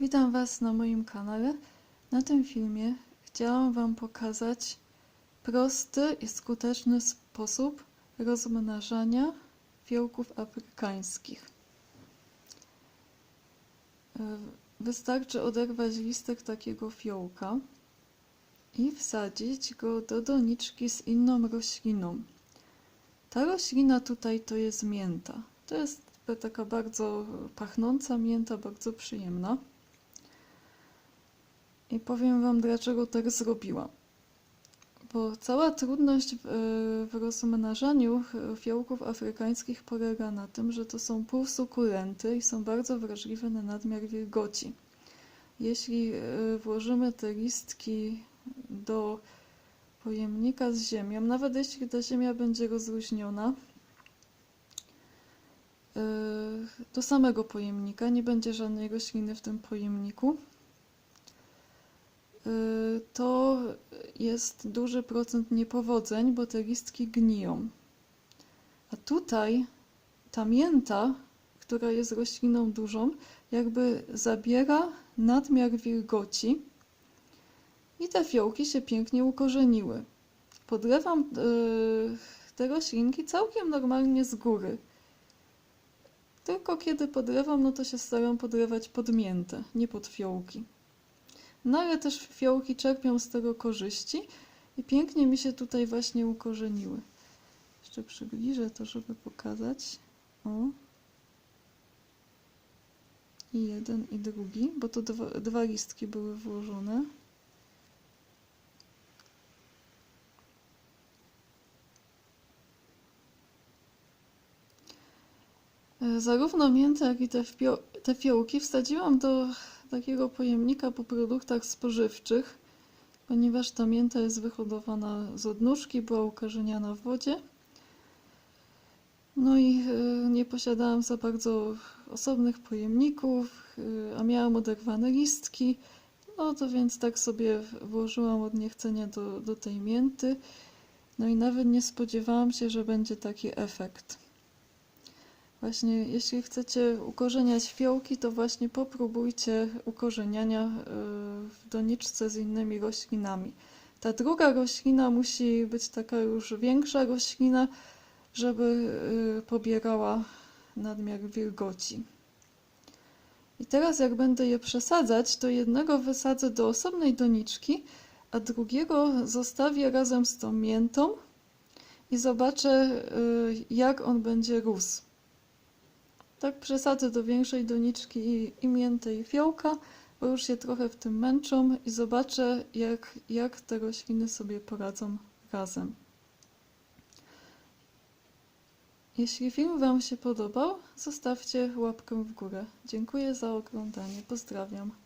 Witam Was na moim kanale. Na tym filmie chciałam Wam pokazać prosty i skuteczny sposób rozmnażania fiołków afrykańskich. E, Wystarczy oderwać listek takiego fiołka i wsadzić go do doniczki z inną rośliną. Ta roślina tutaj to jest mięta. To jest taka bardzo pachnąca mięta, bardzo przyjemna. I powiem Wam, dlaczego tak zrobiłam. Bo cała trudność w, w rozmnażaniu fiołków afrykańskich polega na tym, że to są półsukulenty i są bardzo wrażliwe na nadmiar wilgoci. Jeśli e, włożymy te listki do pojemnika z ziemią, nawet jeśli ta ziemia będzie rozluźniona, e, do samego pojemnika, nie będzie żadnej rośliny w tym pojemniku, to jest duży procent niepowodzeń, bo te listki gniją. A tutaj ta mięta, która jest rośliną dużą, jakby zabiera nadmiar wilgoci i te fiołki się pięknie ukorzeniły. Podlewam y, te roślinki całkiem normalnie z góry. Tylko kiedy podlewam, no to się staram podlewać pod miętę, nie pod fiołki. No ale też fiołki czerpią z tego korzyści i pięknie mi się tutaj właśnie ukorzeniły. Jeszcze przybliżę to, żeby pokazać. O. I jeden, i drugi, bo tu dwa, dwa listki były włożone. E, Zarówno miętę, jak i te, wpio- te fiołki wsadziłam do takiego pojemnika po produktach spożywczych, ponieważ ta mięta jest wyhodowana z odnóżki, była ukorzeniana w wodzie. No i e, nie posiadałam za bardzo osobnych pojemników, e, a miałam oderwane listki. No to więc tak sobie włożyłam od niechcenia do, do tej mięty. No i nawet nie spodziewałam się, że będzie taki efekt. Właśnie, jeśli chcecie ukorzeniać fiołki, to właśnie popróbujcie ukorzeniania y, w doniczce z innymi roślinami. Ta druga roślina musi być taka już większa roślina, żeby y, pobierała nadmiar wilgoci. I teraz jak będę je przesadzać, to jednego wysadzę do osobnej doniczki, a drugiego zostawię razem z tą miętą i zobaczę, y, jak on będzie rósł. Tak przesadzę do większej doniczki i, i miętę fiołka, bo już się trochę w tym męczą i zobaczę, jak, jak te rośliny sobie poradzą razem. Jeśli film Wam się podobał, zostawcie łapkę w górę. Dziękuję za oglądanie. Pozdrawiam.